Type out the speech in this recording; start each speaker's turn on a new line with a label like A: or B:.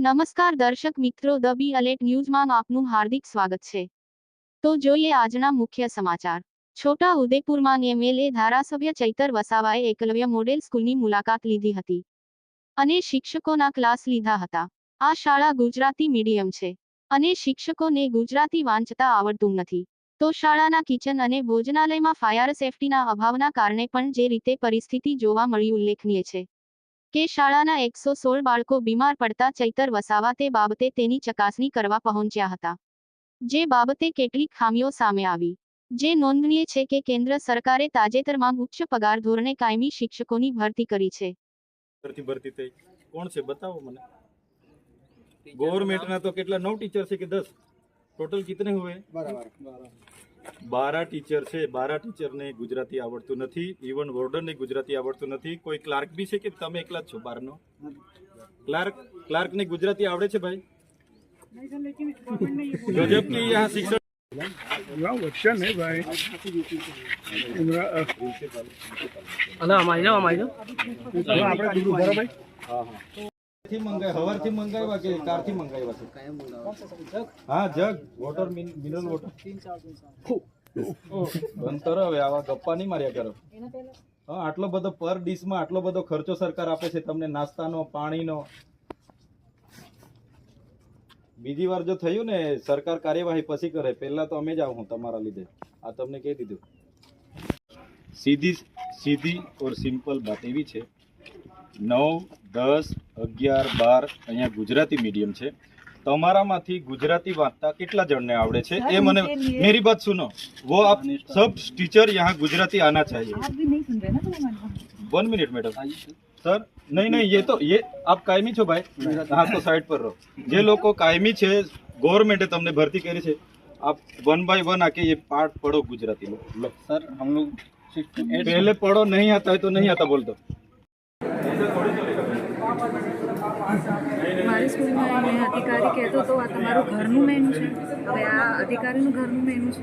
A: નમસ્કાર દર્શક મિત્રો, ધ બી અલેટ ન્યૂઝમાં આપનું હાર્દિક સ્વાગત છે. તો જોઈએ આજના મુખ્ય સમાચાર. છોટા ઉદેપુરમાં એમએલએ ધારાસભ્ય ચૈતર વસાવાએ એકલવ્ય મોડેલ સ્કૂલની મુલાકાત લીધી હતી. અને શિક્ષકોના ક્લાસ લીધા હતા. આ શાળા ગુજરાતી મીડિયમ છે. અને શિક્ષકોને ગુજરાતી વાંચતા આવડતું નથી. તો શાળાના કિચન અને ભોજનાલયમાં ફાયર સેફટીના અભાવના કારણે પણ જે રીતે પરિસ્થિતિ જોવા મળી ઉલ્લેખનીય છે. કે શાળાના એકસો સોળ બાળકો બીમાર પડતા ચૈતર વસાવા તે બાબતે તેની ચકાસણી કરવા પહોંચ્યા હતા. જે બાબતે કેટલીક ખામીઓ સામે આવી. જે નોંધનીય છે કે કેન્દ્ર સરકારે તાજેતરમાં ઉચ્ચ પગાર ધોરણે કાયમી શિક્ષકોની ભરતી કરી છે.
B: ભરતી ભરતી થઈ. કોણ છે? બતાવો મને. ગવર્મેન્ટના તો કેટલા? નવ ટીચર છે કે દસ? ટોટલ કિતને હુએ? બારા ટીચર છે બારા ટીચરને ગુજરાતી આવડતું નથી ઇવન વોર્ડનને ગુજરાતી આવડતું નથી કોઈ ક્લાર્ક બી છે કે તમે એકલા જ છો બારનો ક્લાર્ક ક્લાર્કને ગુજરાતી આવડે છે ભાઈ ગજબ की यहाँ शिक्षण
C: ना वर्षा नहीं भाई इमरा अ,
D: અને અમારી જાઓ અમારી જાઓ
C: હવે આપણે બીજું ભરો ભાઈ
B: હા હા થી મંગાય હવારથી મંગાવ્યા કે કારથી મંગાવ્યા છે? હા જગ વોટર મિનરલ વોટર બંધ કરો હવે આવા ગપ્પા નહીં માર્યા કરો. હા આટલો બધો પર ડીશમાં આટલો બધો ખર્ચો સરકાર આપે છે તમને નાસ્તાનો પાણીનો. બીજી વાર જો થયું ને સરકાર કાર્યવાહી પછી કરે. પહેલા તો અમે જ આવું તમારા લીધે. આ તમને કહી દીધું. સીધી સીધી ઓર સિમ્પલ વાત એવી છે. નવ દસ અગિયાર બાર અહીંયા ગુજરાતી મીડિયમ છે. તમારામાંથી ગુજરાતી વાંચતા કેટલા જણને આવડે છે? એ મને મેરી બાત સુનો.
E: વો આપ સબ ટીચર યહાં ગુજરાતી આના ચાહીએ
B: વન મિનિટ મેડમ સર નહીં નહીં એ તો એ આપ કાયમી છો ભાઈ? હા તો સાઈડ પર રહો. જે લોકો કાયમી છે ગવર્મેન્ટે તમને ભરતી કરી છે. આપ વન બાય વન આકે એ પાઠ પડો ગુજરાતી લો
D: સર હમ લોગ
B: पहले पढ़ो नहीं आता है तो नहीं आता बोल दो
E: મારી સ્કૂલમાં મેં અધિકારી કહેતો તો આ તમારું ઘરનું મેનુ છે. હવે આ અધિકારીનું ઘરનું મેનુ છે.